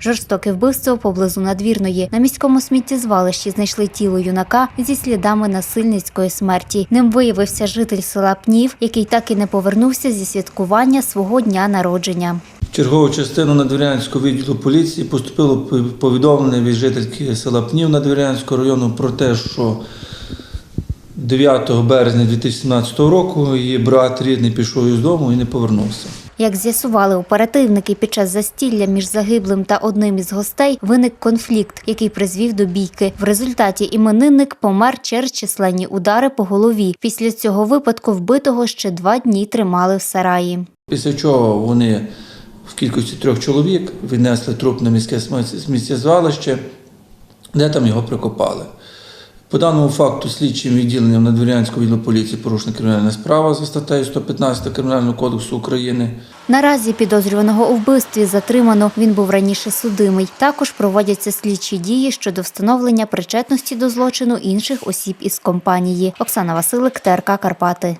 Жорстоке вбивство поблизу надвірної. На міському сміттєзвалищі знайшли тіло юнака зі слідами насильницької смерті. Ним виявився житель села Пнів, який так і не повернувся зі святкування свого дня народження. Чергову частину Надвірянського відділу поліції поступило повідомлення від жительки села Пнів Надвірянського району про те, що 9 березня 2017 року її брат рідний пішов із дому і не повернувся. Як з'ясували оперативники, під час застілля між загиблим та одним із гостей виник конфлікт, який призвів до бійки. В результаті іменинник помер через численні удари по голові. Після цього випадку вбитого ще два дні тримали в сараї. Після чого вони в кількості трьох чоловік віднесли труп на міське сміттєзвалище, де там його прикопали. По даному факту слідчим відділенням Надвірянського відділу поліції порушена кримінальна справа за статтею 115 Кримінального кодексу України. Наразі підозрюваного у вбивстві затримано. Він був раніше судимий. Також проводяться слідчі дії щодо встановлення причетності до злочину інших осіб із компанії. Оксана Василик, ТРК Карпати.